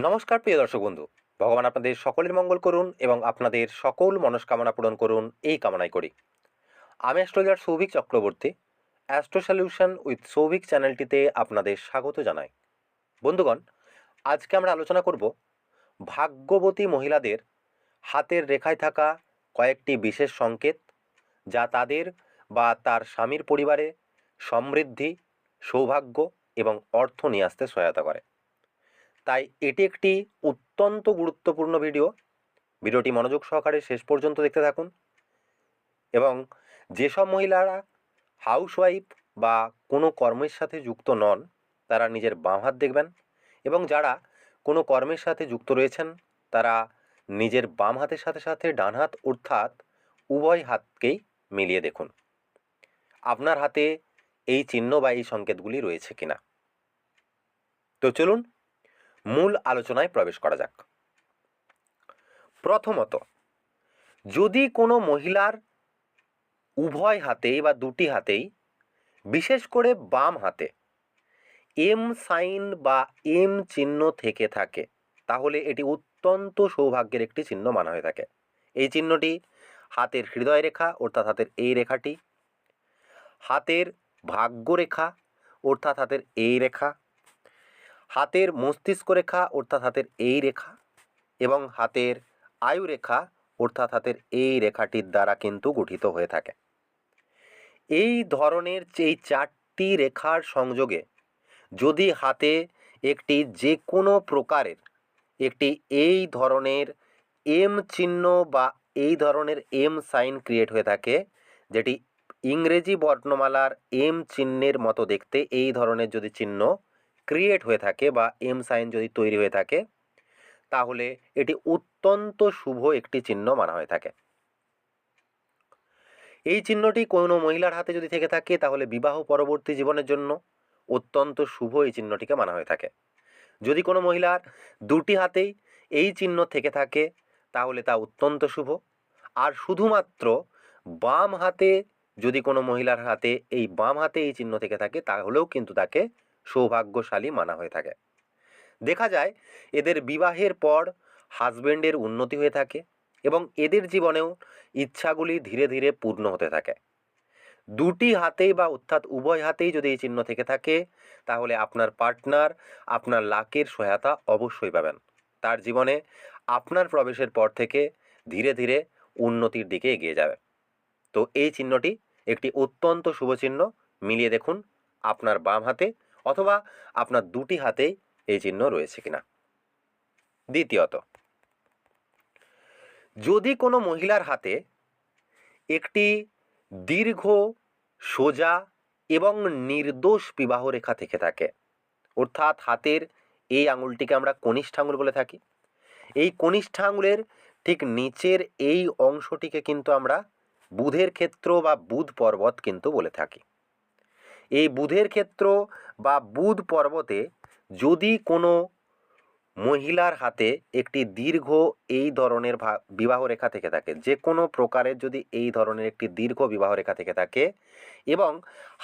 নমস্কার, প্রিয় দর্শক বন্ধু। ভগবান আপনাদের সকলের মঙ্গল করুন এবং আপনাদের সকল মনস্কামনা পূরণ করুন। এই কামনাই করি। আমি astrologer Souvik Chakraborty, astro solution with Souvik চ্যানেলটিতে আপনাদের স্বাগত জানাই। বন্ধুগণ, আজকে আমরা আলোচনা করব ভাগ্যবতী মহিলাদের হাতের রেখায় থাকা কয়েকটি বিশেষ সংকেত যা তাদের বা তার স্বামীর পরিবারে সমৃদ্ধি, সৌভাগ্য এবং অর্থ নিয়ে আসতে সহায়তা করে। তাই এটি একটি অত্যন্ত গুরুত্বপূর্ণ ভিডিও। ভিডিওটি মনোযোগ সহকারে শেষ পর্যন্ত দেখতে থাকুন। এবং যেসব মহিলারা হাউসওয়াইফ বা কোনো কর্মের সাথে যুক্ত নন, তারা নিজের বাঁ হাত দেখবেন এবং যারা কোনো কর্মের সাথে যুক্ত রয়েছেন, তারা নিজের বাম হাতের সাথে সাথে ডান হাত অর্থাৎ উভয় হাতকেই মিলিয়ে দেখুন। আপনার হাতে এই চিহ্ন বা এই সংকেতগুলি রয়েছে কিনা? তো চলুন মূল আলোচনায় প্রবেশ করা যাক। প্রথমত, যদি কোনো মহিলার উভয় হাতেই বা দুটি হাতেই, বিশেষ করে বাম হাতে, এম সাইন বা এম চিহ্ন থেকে থাকে, তাহলে এটি অত্যন্ত সৌভাগ্যের একটি চিহ্ন মানা হয়ে থাকে। এই চিহ্নটি হাতের হৃদয় রেখা, অর্থাৎ হাতের এই রেখাটি, হাতের ভাগ্যরেখা অর্থাৎ হাতের এই রেখা হাতের মস্তিষ্ক রেখা, অর্থাৎ হাতের এই রেখা এবং হাতের আয়ু রেখা, অর্থাৎ হাতের এই রেখাটির দ্বারা কিন্তু গঠিত হয়ে থাকে। এই ধরনের এই চারটি রেখার সংযোগে যদি হাতে একটি যে কোনো প্রকারের একটি এই ধরনের এম চিহ্ন বা এই ধরনের এম সাইন ক্রিয়েট হয়ে থাকে, যেটি ইংরেজি বর্ণমালার এম চিহ্নের মতো দেখতে, এই ধরনের যদি চিহ্ন ক্রিয়েট হয়ে থাকে বা এম সাইন যদি তৈরি হয়ে থাকে, তাহলে এটি অত্যন্ত শুভ একটি চিহ্ন মানা হয়ে থাকে। এই চিহ্নটি কোনো মহিলার হাতে যদি থেকে থাকে, তাহলে বিবাহ পরবর্তী জীবনের জন্য অত্যন্ত শুভ এই চিহ্নটিকে মানা হয়ে থাকে। যদি কোনো মহিলার দুটি হাতেই এই চিহ্ন থেকে থাকে, তাহলে তা অত্যন্ত শুভ। আর শুধুমাত্র বাম হাতে যদি কোনো মহিলার হাতে এই বাম হাতে এই চিহ্ন থেকে থাকে, তাহলেও কিন্তু তাকে সৌভাগ্যশালী মানা হয়ে থাকে। দেখা যায়, এদের বিবাহের পর হাজবেন্ডের উন্নতি হয়ে থাকে এবং এদের জীবনেও ইচ্ছাগুলি ধীরে ধীরে পূর্ণ হতে থাকে। দুটি হাতেই বা অর্থাৎ উভয় হাতেই যদি এই চিহ্ন থেকে থাকে, তাহলে আপনার পার্টনার আপনার লাকের সহায়তা অবশ্যই পাবেন। তার জীবনে আপনার প্রবেশের পর থেকে ধীরে ধীরে উন্নতির দিকে এগিয়ে যাবে। তো এই চিহ্নটি একটি অত্যন্ত শুভ চিহ্ন। মিলিয়ে দেখুন, আপনার বাম হাতে অথবা আপনার দুটি হাতেই এই চিহ্ন রয়েছে কিনা। দ্বিতীয়ত, যদি কোনো মহিলার হাতে একটি দীর্ঘ, সোজা এবং নির্দোষ বিবাহ রেখা থেকে থাকে, অর্থাৎ হাতের এই আঙুলটিকে আমরা কনিষ্ঠ আঙুল বলে থাকি, এই কনিষ্ঠ আঙুলের ঠিক নিচের এই অংশটিকে কিন্তু আমরা বুধের ক্ষেত্র বা বুধ পর্বত কিন্তু বলে থাকি। এই বুধের ক্ষেত্র বা বুধ পর্বতে যদি কোনো মহিলার হাতে একটি দীর্ঘ এই ধরনের বিবাহ রেখা থেকে থাকে, যে কোনো প্রকারের যদি এই ধরনের একটি দীর্ঘ বিবাহ রেখা থেকে থাকে এবং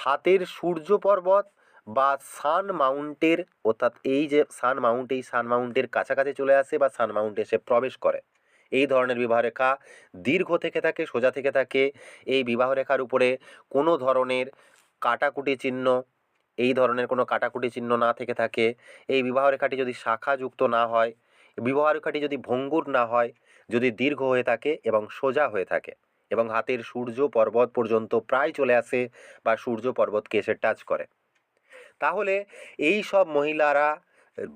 হাতের সূর্য পর্বত বা সান মাউন্টের, অর্থাৎ এই যে সান মাউন্ট, এই সান মাউন্টের কাছাকাছি চলে আসে বা সান মাউন্টে এসে প্রবেশ করে, এই ধরনের বিবাহ রেখা দীর্ঘ থেকে থাকে, সোজা থেকে থাকে, এই বিবাহ রেখার উপরে কোনো ধরনের কাটাকুটি চিহ্ন এই ধরনের কোনো কাটাকুটি চিহ্ন না থেকে থাকে। এই বিবাহ রেখাটি যদি শাখাযুক্ত না হয়, বিবাহ রেখাটি যদি ভঙ্গুর না হয়, যদি দীর্ঘ হয়ে থাকে এবং সোজা হয়ে থাকে এবং হাতের সূর্য পর্বত পর্যন্ত প্রায় চলে আসে বা সূর্য পর্বতকে এসে টাচ করে। তাহলে এই সব মহিলারা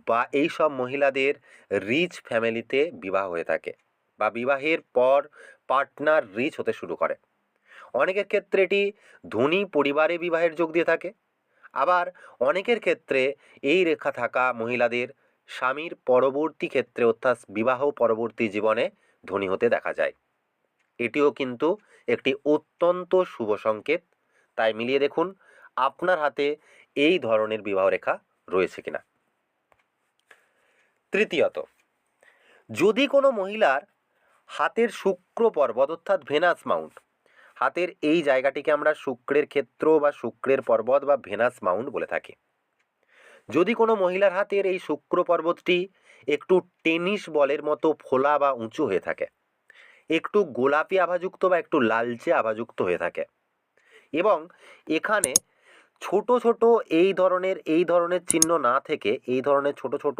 বা এই সব মহিলাদের রিচ ফ্যামিলিতে বিবাহ হয়ে থাকে বা বিবাহের পর পার্টনার রিচ হতে শুরু করে। অনেকের ক্ষেত্রে এটি ধনী পরিবারে বিবাহের যোগ দিয়ে থাকে। আবার অনেকের ক্ষেত্রে এই রেখা থাকা মহিলাদের স্বামীর পরবর্তী ক্ষেত্রে, অর্থাৎ বিবাহ পরবর্তী জীবনে ধনী হতে দেখা যায়। এটিও কিন্তু একটি অত্যন্ত শুভ সংকেত। তাই মিলিয়ে দেখুন, আপনার হাতে এই ধরনের বিবাহ রেখা রয়েছে কিনা। তৃতীয়ত, যদি কোনো মহিলার হাতের শুক্র পর্বত, অর্থাৎ ভেনাস মাউন্ট হাতের এই জায়গাটিকে আমরা শুক্রের ক্ষেত্র বা শুক্রের পর্বত বা ভেনাস মাউন্ট বলে থাকি। যদি কোনো মহিলার হাতের এই শুক্র পর্বতটি একটু টেনিস বলের মতো ফোলা বা উঁচু হয়ে থাকে, একটু গোলাপি আভাযুক্ত বা একটু লালচে আভাযুক্ত হয়ে থাকে এবং এখানে ছোট ছোট এই ধরনের এই ধরনের চিহ্ন না থেকে, এই ধরনের ছোট ছোট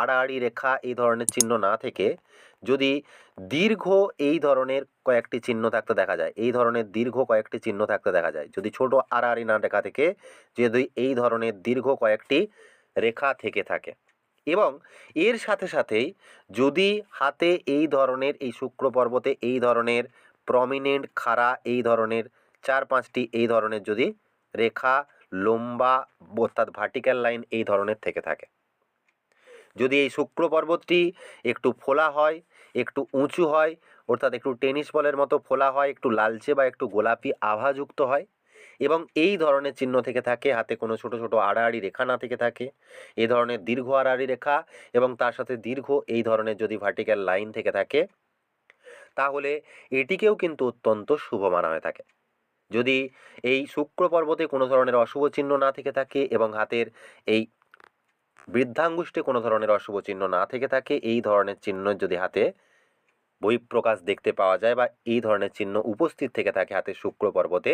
আড়াআড়ি রেখা এই ধরনের চিহ্ন না থেকে যদি দীর্ঘ এই ধরনের কয়েকটি চিহ্ন থাকতে দেখা যায়, এই ধরনের দীর্ঘ কয়েকটি চিহ্ন থাকতে দেখা যায়, যদি ছোট আড়াআড়ি না রেখা থেকে যদি এই ধরনের দীর্ঘ কয়েকটি রেখা থেকে থাকে। এবং এর সাথে সাথেই যদি হাতে এই ধরনের এই শুক্র পর্বতে এই ধরনের প্রমিনেন্ট খাড়া এই ধরনের চার পাঁচটি এই ধরনের যদি রেখা, লম্বা, অর্থাৎ ভার্টিক্যাল লাইন এই ধরনের থেকে থাকে। যদি এই শুক্র পর্বতটি একটু ফোলা হয়, একটু উঁচু হয়, অর্থাৎ একটু টেনিস বলের মতো ফোলা হয়, একটু লালচে বা একটু গোলাপি আভাযুক্ত হয় এবং এই ধরনের চিহ্ন থেকে থাকে, হাতে কোনো ছোট ছোট আড়াআড়ি রেখা না থেকে থাকে এই ধরনের দীর্ঘ আড়াআড়ি রেখা এবং তার সাথে দীর্ঘ এই ধরনের যদি ভার্টিক্যাল লাইন থেকে থাকে, তাহলে এটিকেও কিন্তু অত্যন্ত শুভ মানা হয়ে থাকে। যদি এই শুক্র পর্বতে কোনো ধরনের অশুভ চিহ্ন না থেকে থাকে এবং হাতের এই বৃদ্ধাঙ্গুষ্ঠে কোনো ধরনের অশুভ চিহ্ন না থেকে থাকে। এই ধরনের চিহ্ন যদি হাতে বহিঃপ্রকাশ দেখতে পাওয়া যায় বা এই ধরনের চিহ্ন উপস্থিত থেকে থাকে হাতে শুক্র পর্বতে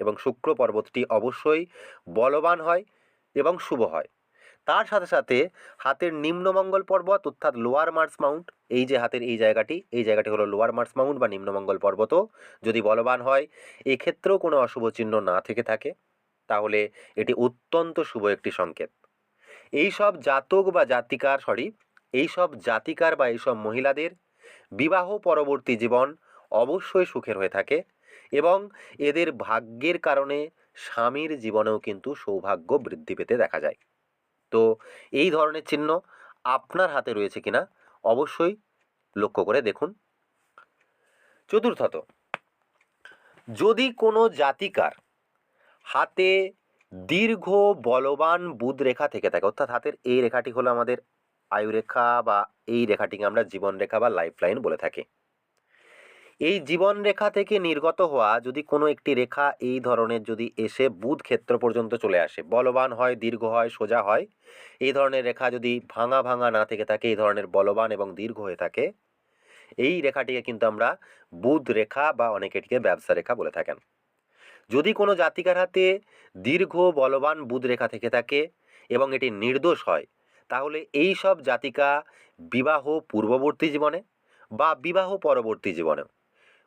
এবং শুক্র পর্বতটি অবশ্যই বলবান হয় এবং শুভ হয়। তার সাথে সাথে হাতের নিম্নমঙ্গল পর্বত অর্থাৎ লোয়ার মার্স মাউন্ট এই যে হাতের এই জায়গাটি এই জায়গাটি হলো লোয়ার মার্স মাউন্ট বা নিম্নমঙ্গল পর্বতও যদি বলবান হয়, এক্ষেত্রেও কোনো অশুভ চিহ্ন না থেকে থাকে। তাহলে এটি অত্যন্ত শুভ একটি সংকেত। এই সব জাতক বা জাতিকার সরি এই সব জাতিকার বা এইসব মহিলাদের বিবাহ পরবর্তী জীবন অবশ্যই সুখের হয়ে থাকে এবং এদের ভাগ্যের কারণে স্বামীর জীবনেও কিন্তু সৌভাগ্য বৃদ্ধি পেতে দেখা যায়। তো এই ধরনের চিহ্ন আপনার হাতে রয়েছে কিনা অবশ্যই লক্ষ্য করে দেখুন। চতুর্থত, যদি কোনো জাতিকার হাতে দীর্ঘ, বলবান বুধ রেখা থেকে থাকে। অর্থাৎ হাতের এই রেখাটি হলো আমাদের আয়ুরেখা বা এই রেখাটিকে আমরা জীবন রেখা বা লাইফ লাইন বলে থাকি। এই জীবন রেখা থেকে নির্গত হওয়া যদি কোনো একটি রেখা এই ধরনের যদি এসে বুধ ক্ষেত্র পর্যন্ত চলে আসে, বলবান হয়, দীর্ঘ হয়, সোজা হয়, এই ধরনের রেখা যদি ভাঙা ভাঙা না থেকে থাকে, এই ধরনের বলবান এবং দীর্ঘ হয়ে থাকে, এই রেখাটিকে কিন্তু আমরা বুধ রেখা বা অনেকে এটিকে ব্যবসা রেখা বলে থাকেন। যদি কোনো জাতিকার হাতে দীর্ঘ বলবান বুধ রেখা থেকে থাকে এবং এটি নির্দোষ হয়, তাহলে এই সব জাতিকা বিবাহ পূর্ববর্তী জীবনে বা বিবাহ পরবর্তী জীবনে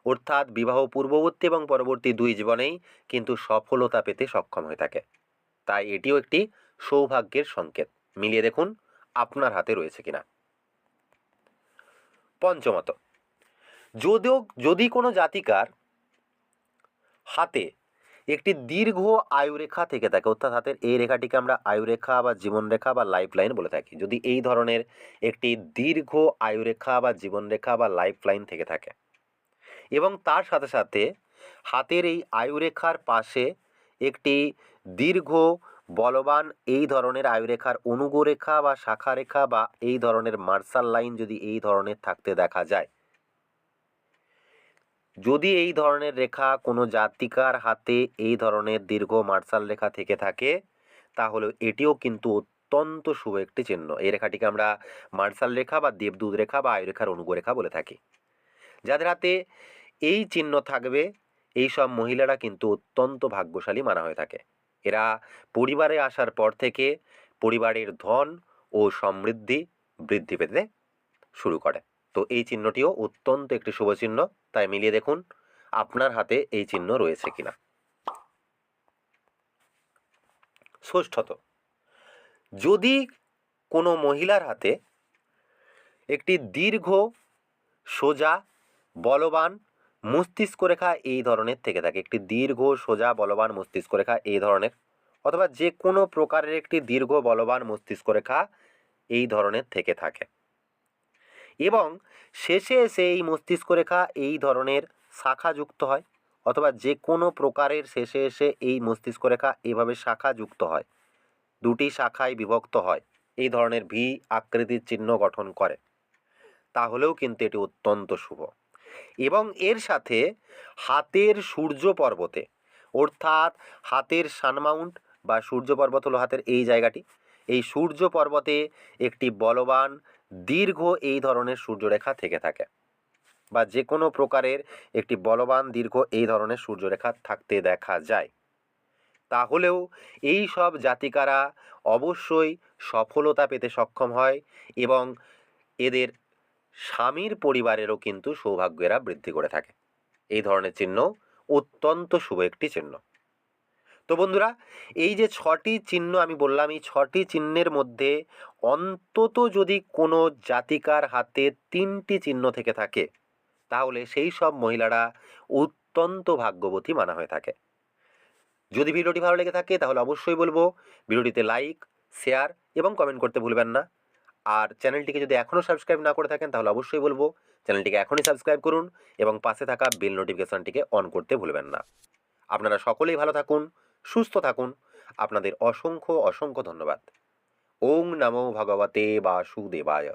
অর্থাৎ বিবাহ পূর্ববর্তী এবং পরবর্তী দুই জীবনেই কিন্তু সফলতা পেতে সক্ষম হয়ে থাকে। তাই এটিও একটি সৌভাগ্যের সংকেত। মিলিয়ে দেখুন আপনার হাতে রয়েছে কিনা। পঞ্চমত, যদিও, যদি কোনো জাতিকার হাতে একটি দীর্ঘ আয়ুরেখা থেকে থাকে, অর্থাৎ হাতের এই রেখাটিকে আমরা আয়ুরেখা বা জীবনরেখা বা লাইফ লাইন বলে থাকি। যদি এই ধরনের একটি দীর্ঘ আয়ুরেখা বা জীবনরেখা বা লাইফ লাইন থেকে থাকে এবং তার সাথে সাথে হাতের এই আয়ুরেখার পাশে একটি দীর্ঘ বলবান এই ধরনের আয়ুরেখার অনুগরেখা বা শাখা রেখা বা এই ধরনের মার্শাল লাইন যদি এই ধরনের থাকতে দেখা যায় যদি এই ধরনের রেখা কোনো জাতিকার হাতে এই ধরনের দীর্ঘ মার্শাল রেখা থেকে থাকে, তাহলে এটিও কিন্তু অত্যন্ত শুভ একটি চিহ্ন। এই রেখাটিকে আমরা মার্শাল রেখা বা দেবদূত রেখা বা আয়ুরেখার অনুগরেখা বলে থাকি। যাদের হাতে এই চিহ্ন থাকবে, এই সব মহিলারা কিন্তু অত্যন্ত ভাগ্যশালী মানা হয়ে থাকে। এরা পরিবারে আসার পর থেকে পরিবারের ধন ও সমৃদ্ধি বৃদ্ধি পেতে শুরু করে। তো এই চিহ্নটিও অত্যন্ত একটি শুভ চিহ্ন। তাই মিলিয়ে দেখুন, আপনার হাতে এই চিহ্ন রয়েছে কিনা। ষষ্ঠত, যদি কোনো মহিলার হাতে একটি দীর্ঘ, সোজা, বলবান মস্তিষ্ক রেখা এই ধরনের থেকে থাকে, একটি দীর্ঘ, সোজা, বলবান মস্তিষ্ক রেখা এই ধরনের, অথবা যে কোনো প্রকারের একটি দীর্ঘ, বলবান মস্তিষ্ক রেখা এই ধরনের থেকে থাকে। এবং শেষে এসে এই মস্তিষ্ক রেখা এই ধরনের শাখা যুক্ত হয়, অথবা যে কোনো প্রকারের শেষে এসে এই মস্তিষ্ক রেখা এভাবে শাখা যুক্ত হয়। দুটি শাখায় বিভক্ত হয়, এই ধরনের ভি আকৃতির চিহ্ন গঠন করে। তাহলেও কিন্তু এটি অত্যন্ত শুভ। এবং এর সাথে হাতের সূর্য পর্বতে, অর্থাৎ হাতের সানমাউন্ট বা সূর্য পর্বত হলো হাতের এই জায়গাটি, এই সূর্য পর্বতে একটি বলবান দীর্ঘ এই ধরনের সূর্যরেখা থেকে থাকে বা যে কোনো প্রকারের একটি বলবান দীর্ঘ এই ধরনের সূর্যরেখা থাকতে দেখা যায়। তাহলেও এই সব জাতিকারা অবশ্যই সফলতা পেতে সক্ষম হয় এবং এদের স্বামীর পরিবারেরও কিন্তু সৌভাগ্যেরা বৃদ্ধি করে থাকে। এই ধরনের চিহ্ন অত্যন্ত শুভ একটি চিহ্ন। তো বন্ধুরা, এই যে ছটি চিহ্ন আমি বললাম, এই ছটি চিহ্নের মধ্যে অন্তত যদি কোনো জাতিকার হাতে তিনটি চিহ্ন থেকে থাকে, তাহলে সেই সব মহিলারা অত্যন্ত ভাগ্যবতী মানা হয়ে থাকে। যদি ভিডিওটি ভালো লেগে থাকে, তাহলে অবশ্যই বলব, ভিডিওটিতে লাইক, শেয়ার এবং কমেন্ট করতে ভুলবেন না। আর চ্যানেলটিকে যদি এখনও সাবস্ক্রাইব না করে থাকেন, তাহলে অবশ্যই বলব, চ্যানেলটিকে এখনই সাবস্ক্রাইব করুন এবং পাশে থাকা বেল নোটিফিকেশনটিকে অন করতে ভুলবেন না। আপনারা সকলেই ভালো থাকুন সুস্থ থাকুন। আপনাদের অসংখ্য অসংখ্য ধন্যবাদ। ওং নমো ভগবতে বাসুদেবায়।